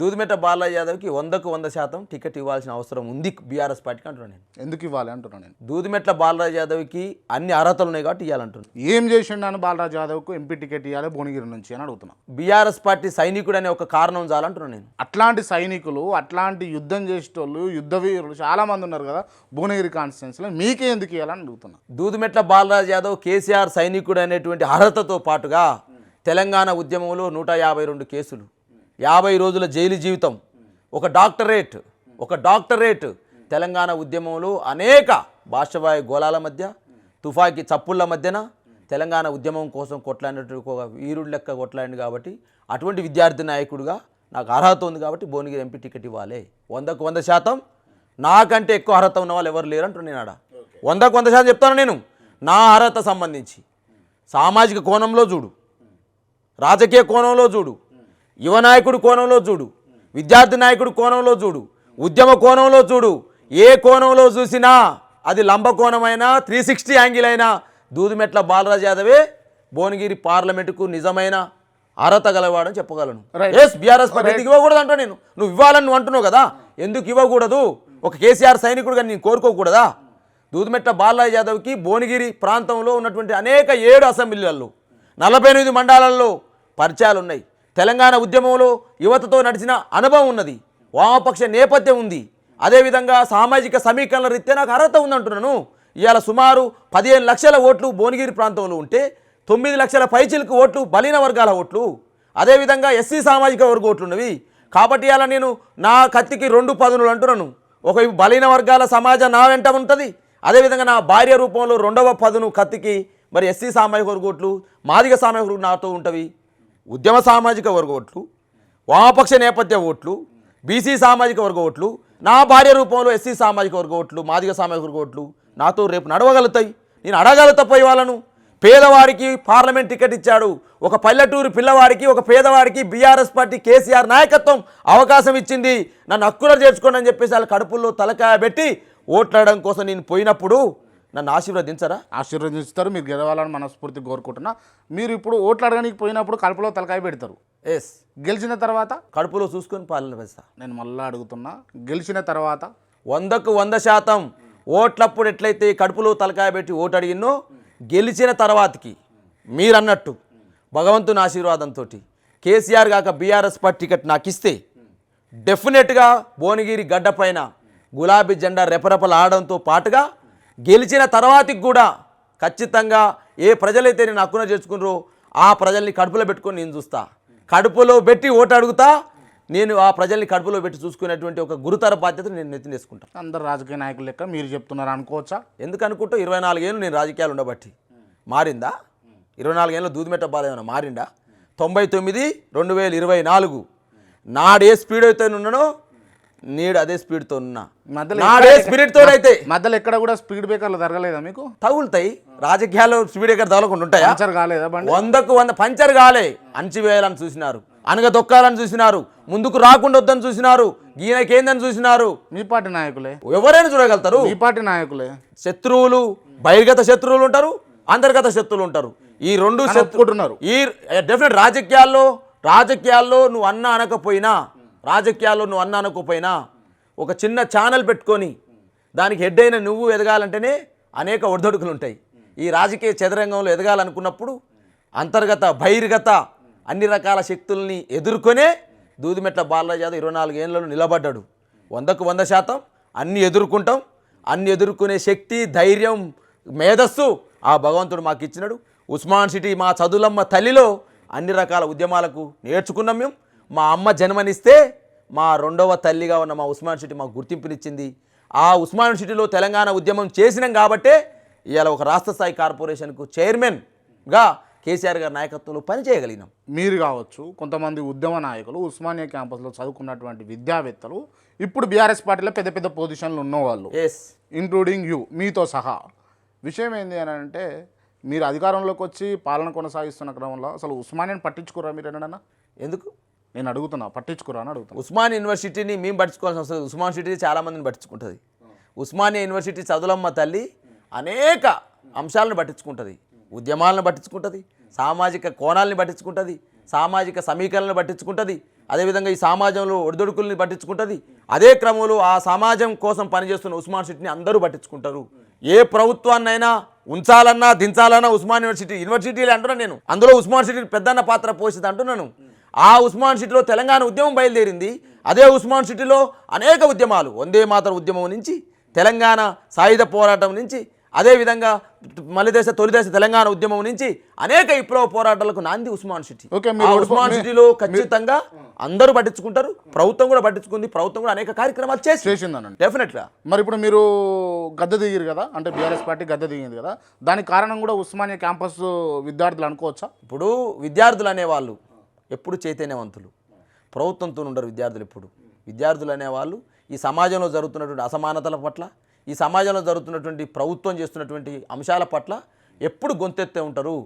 దూదిమెట్ట బాలయ్య యాదవ్కి వందకు వంద శాతం టికెట్ ఇవ్వాల్సిన అవసరం ఉంది బీఆర్ఎస్ పార్టీకి అంటున్నాను నేను. ఎందుకు ఇవ్వాలి అంటున్నాను నేను? దూదిమెట్ల బాలరాజ్ యాదవ్కి అన్ని అర్హతలు ఉన్నాయి కాబట్టి ఇవ్వాలంటున్నాను ఏం చేసిండాను బాలరాజు యాదవ్కు ఎంపీ టికెట్ ఇవ్వాలి భువనగిరి నుంచి అని అడుగుతున్నా. బీఆర్ఎస్ పార్టీ సైనికుడు అనే ఒక కారణం చాలంటున్నాను నేను. అట్లాంటి సైనికులు అట్లాంటి యుద్ధం చేసేటోళ్ళు యుద్ధ వీరులు చాలా మంది ఉన్నారు కదా భువనగిరి కాన్స్టిట్యున్సీలో మీకే ఎందుకు ఇవ్వాలని అడుగుతున్నా. దూదిమెట్ల బాలరాజ్ యాదవ్ కేసీఆర్ సైనికుడు అనేటువంటి అర్హతతో పాటుగా తెలంగాణ ఉద్యమంలో నూట యాభై రెండు కేసులు. యాభై రోజుల జైలు జీవితం. ఒక డాక్టరేట్ ఒక డాక్టరేట్. తెలంగాణ ఉద్యమంలో అనేక భాషవాయి గోళాల మధ్య తుఫాకీ చప్పుళ్ళ మధ్యన తెలంగాణ ఉద్యమం కోసం కొట్లాడినటువంటి ఒక వీరుడు లెక్క కొట్లాడింది కాబట్టి అటువంటి విద్యార్థి నాయకుడిగా నాకు అర్హత ఉంది కాబట్టి భువనగిరి ఎంపీ టికెట్ ఇవ్వాలి. వందకు వంద శాతం. నాకంటే ఎక్కువ అర్హత ఉన్న వాళ్ళు ఎవరు లేరు అంటున్నాను నేను ఆడ. వందకు వంద శాతం చెప్తాను నేను. నా అర్హత సంబంధించి. సామాజిక కోణంలో చూడు. రాజకీయ కోణంలో చూడు. యువ నాయకుడు కోణంలో చూడు. విద్యార్థి నాయకుడు కోణంలో చూడు. ఉద్యమ కోణంలో చూడు. ఏ కోణంలో చూసినా అది లంబ కోణమైనా త్రీ సిక్స్టీ యాంగిల్ అయినా దూదిమెట్ల బాలరాజ్ యాదవే భువనగిరి పార్లమెంటుకు నిజమైన అర్హత గలవాడని చెప్పగలను. ఎస్ బీఆర్ఎస్ పార్టీ ఇవ్వకూడదు అంటా నేను. నువ్వు ఇవ్వాలని నువ్వు అంటున్నావు కదా. ఎందుకు ఇవ్వకూడదు? ఒక కేసీఆర్ సైనికుడుగా నేను కోరుకోకూడదా? దూదిమెట్ల బాలరాజ్ యాదవ్కి భువనగిరి ప్రాంతంలో ఉన్నటువంటి అనేక ఏడు అసెంబ్లీలలో నలభై ఎనిమిది మండలాల్లో పరిచయాలు ఉన్నాయి తెలంగాణ ఉద్యమంలో యువతతో నడిచిన అనుభవం ఉన్నది. వామపక్ష నేపథ్యం ఉంది. అదేవిధంగా సామాజిక సమీకరణ రీత్యా నాకు అర్హత ఉందంటున్నాను. ఇవాళ సుమారు పదిహేను లక్షల ఓట్లు భువనగిరి ప్రాంతంలో ఉంటే తొమ్మిది లక్షల పైచిలకు ఓట్లు బలీన వర్గాల ఓట్లు. అదేవిధంగా ఎస్సీ సామాజిక వర్గ ఓట్లు ఉన్నవి. కాబట్టి ఇలా నేను నా కత్తికి రెండు పదునులు అంటున్నాను. ఒకవైపు బలిన వర్గాల సమాజం నా వెంట ఉంటుంది. అదేవిధంగా నా భార్య రూపంలో రెండవ పదును కత్తికి మరి ఎస్సీ సామాజిక వర్గ ఓట్లు మాదిగ సామాజిక వర్గం నాతో ఉంటవి. ఉద్యమ సామాజిక వర్గ ఓట్లు వామపక్ష నేపథ్య ఓట్లు బీసీ సామాజిక వర్గ ఓట్లు నా భార్య రూపంలో ఎస్సీ సామాజిక వర్గ ఓట్లు మాదిగ సామాజిక వర్గ ఓట్లు నాతో రేపు నడవగలుగుతాయి. నేను అడగలుగుతా పోయి వాళ్ళను పేదవాడికి పార్లమెంట్ టికెట్ ఇచ్చాడు. ఒక పల్లెటూరు పిల్లవాడికి ఒక పేదవాడికి బీఆర్ఎస్ పార్టీ కేసీఆర్ నాయకత్వం అవకాశం ఇచ్చింది. నన్ను హక్కున చేర్చుకోండి అని చెప్పేసి వాళ్ళ కడుపుల్లో తలకాయ పెట్టి ఓట్లాడడం కోసం నేను పోయినప్పుడు నన్ను ఆశీర్వదించరా? ఆశీర్వదిస్తారు మీరు గెలవాలని మనస్ఫూర్తి కోరుకుంటున్నా. మీరు ఇప్పుడు ఓట్లు అడగడానికి పోయినప్పుడు కడుపులో తలకాయ పెడతారు. ఎస్ గెలిచిన తర్వాత? కడుపులో చూసుకొని పాలన వేస్తా. నేను మళ్ళీ అడుగుతున్నా గెలిచిన తర్వాత? వందకు వంద శాతం ఓట్లప్పుడు ఎట్లయితే కడుపులో తలకాయ పెట్టి ఓటు అడిగినో గెలిచిన తర్వాతకి మీరన్నట్టు భగవంతుని ఆశీర్వాదంతో కేసీఆర్ కాక బీఆర్ఎస్ పార్టీ టికెట్ నాకు ఇస్తే డెఫినెట్గా భువనగిరి గడ్డ పైన గులాబీ జెండా రెపరెపలు ఆడడంతో పాటుగా గెలిచిన తర్వాతికి కూడా ఖచ్చితంగా ఏ ప్రజలైతే నేను హక్కున చేర్చుకున్నారో ఆ ప్రజల్ని కడుపులో పెట్టుకొని నేను చూస్తా. కడుపులో పెట్టి ఓటు అడుగుతా నేను ఆ ప్రజల్ని కడుపులో పెట్టి చూసుకునేటువంటి ఒక గురుతర బాధ్యత నేను నెత్తినేసుకుంటా. అందరు రాజకీయ నాయకులు లెక్క మీరు చెప్తున్నారు అనుకోవచ్చా? ఎందుకు అనుకుంటా ఇరవై నాలుగేళ్ళు నేను రాజకీయాలు ఉండబట్టి. మారిందా? ఇరవై నాలుగేళ్ళు దూదిమెట్ట బాధ ఏమైనా మారిందా? తొంభై తొమ్మిది రెండు వేల ఇరవై నాలుగు. నాడే స్పీడ్ అయితే ఉన్నానో నేడు అదే స్పీడ్తో ఉన్నా. మధ్యలో నాడే స్పిరిట్తో అయితే. మధ్యలో ఎక్కడ కూడా స్పీడ్ బ్రేకర్లు జరగలేదా మీకు? తగులుతాయి. రాజకీయాల్లో స్పీడ్ ఎక్కడ తగలకుండా ఉంటాయా? పంచర్ కాలేదా వందకు వంద పంచర్ కాలే. అణచివేయాలని చూసినారు. అనగ దొక్కాలని చూసినారు. ముందుకు రాకుండా వద్దని చూసినారు. ఈయనకేందని చూసినారు. మీ పార్టీ నాయకులే. ఎవరైనా చూడగలుగుతారు. మీ పార్టీ నాయకులే. శత్రువులు బహిర్గత శత్రువులు ఉంటారు అంతర్గత శత్రువులు ఉంటారు. ఈ రెండు శత్రు ఒప్పుకుంటున్నారు. ఈ డెఫినెట్ రాజకీయాల్లో రాజకీయాల్లో నువ్వు అన్న అనకపోయినా రాజకీయాల్లో నువ్వు అన్న ఒక చిన్న ఛానల్ పెట్టుకొని దానికి హెడ్ అయిన నువ్వు ఎదగాలంటేనే అనేక ఒడిదొడుకులు ఉంటాయి ఈ రాజకీయ చదరంగంలో ఎదగాలనుకున్నప్పుడు అంతర్గత బహిర్గత అన్ని రకాల శక్తుల్ని ఎదుర్కొనే దూదిమెట్ల బాలరాజు యాదవ్ ఇరవై నాలుగు ఏళ్ళలో నిలబడ్డాడు. వందకు వంద శాతం అన్ని ఎదుర్కొంటాం. అన్ని ఎదుర్కొనే శక్తి ధైర్యం మేధస్సు ఆ భగవంతుడు మాకు ఇచ్చినాడు. ఉస్మాన్ సిటీ మా చదువులమ్మ తల్లిలో అన్ని రకాల ఉద్యమాలకు నేర్చుకున్నాం మేము. మా అమ్మ జన్మనిస్తే మా రెండవ తల్లిగా ఉన్న మా ఉస్మాన్ సిటీ మాకు గుర్తింపునిచ్చింది. ఆ ఉస్మాన్ సిటీలో తెలంగాణ ఉద్యమం చేసినాం కాబట్టే ఇవాళ ఒక రాష్ట్ర స్థాయి కార్పొరేషన్కు చైర్మన్గా కేసీఆర్ గారి నాయకత్వంలో పనిచేయగలిగినాం. మీరు కావచ్చు కొంతమంది ఉద్యమ నాయకులు ఉస్మానియా క్యాంపస్లో చదువుకున్నటువంటి విద్యావేత్తలు ఇప్పుడు బీఆర్ఎస్ పార్టీలో పెద్ద పెద్ద పొజిషన్లు ఉన్నవాళ్ళు ఎస్ ఇంక్లూడింగ్ యూ మీతో సహా. విషయం ఏంటి అని అంటే మీరు అధికారంలోకి వచ్చి పాలన కొనసాగిస్తున్న క్రమంలో అసలు ఉస్మానియాని పట్టించుకోరా మీరు ఎందుకు? నేను అడుగుతున్నా పట్టించుకోరా అని అడుగుతున్నా. ఉస్మాన్ యూనివర్సిటీని మేము పట్టించుకోవాల్సిన అవసరం. ఉస్మాన్ సిటీ చాలా మందిని పట్టించుకుంటుంది. ఉస్మానియా యూనివర్సిటీ చదువులమ్మ తల్లి అనేక అంశాలను పట్టించుకుంటుంది. ఉద్యమాలను పట్టించుకుంటుంది సామాజిక కోణాలని పట్టించుకుంటుంది సామాజిక సమీకరణలను పట్టించుకుంటుంది అదేవిధంగా ఈ సమాజంలో ఒడిదొడుకుల్ని పట్టించుకుంటుంది. అదే క్రమంలో ఆ సమాజం కోసం పనిచేస్తున్న ఉస్మాన్ సిటీని అందరూ పట్టించుకుంటారు. ఏ ప్రభుత్వాన్నైనా ఉంచాలన్నా దించాలన్నా ఉస్మాన్ యూనివర్సిటీ యూనివర్సిటీలే అంటున్నాను నేను. అందులో ఉస్మాన్ సిటీ పెద్దన్న పాత్ర పోసింది అంటున్నాను. ఆ ఉస్మాన్ సిటీలో తెలంగాణ ఉద్యమం బయలుదేరింది. అదే ఉస్మాన్ సిటీలో అనేక ఉద్యమాలు. వందే మాతర ఉద్యమం నుంచి తెలంగాణ సాయుధ పోరాటం నుంచి అదేవిధంగా మలిదేశ తొలిదేశ తెలంగాణ ఉద్యమం నుంచి అనేక విప్లవ పోరాటాలకు నాంది ఉస్మాన్ సిటీ. ఓకే, ఉస్మాన్ సిటీలో ఖచ్చితంగా అందరూ పట్టించుకుంటారు. ప్రభుత్వం కూడా పట్టించుకుంది. ప్రభుత్వం కూడా అనేక కార్యక్రమాలు చేసి చేసిందనండి. డెఫినెట్గా మరి ఇప్పుడు మీరు గద్దె దిగిరు కదా అంటే బీఆర్ఎస్ పార్టీ గద్దె దిగింది కదా దానికి కారణం కూడా ఉస్మానియా క్యాంపస్ విద్యార్థులు అనుకోవచ్చా? ఇప్పుడు విద్యార్థులు అనేవాళ్ళు ఎప్పుడు చైతన్యవంతులు? ప్రభుత్వంతో ఉండరు విద్యార్థులు ఎప్పుడు. విద్యార్థులు అనేవాళ్ళు ఈ సమాజంలో జరుగుతున్నటువంటి అసమానతల పట్ల ఈ సమాజంలో జరుగుతున్నటువంటి ప్రభుత్వం చేస్తున్నటువంటి అంశాల పట్ల ఎప్పుడు గొంతెత్తే ఉంటారు.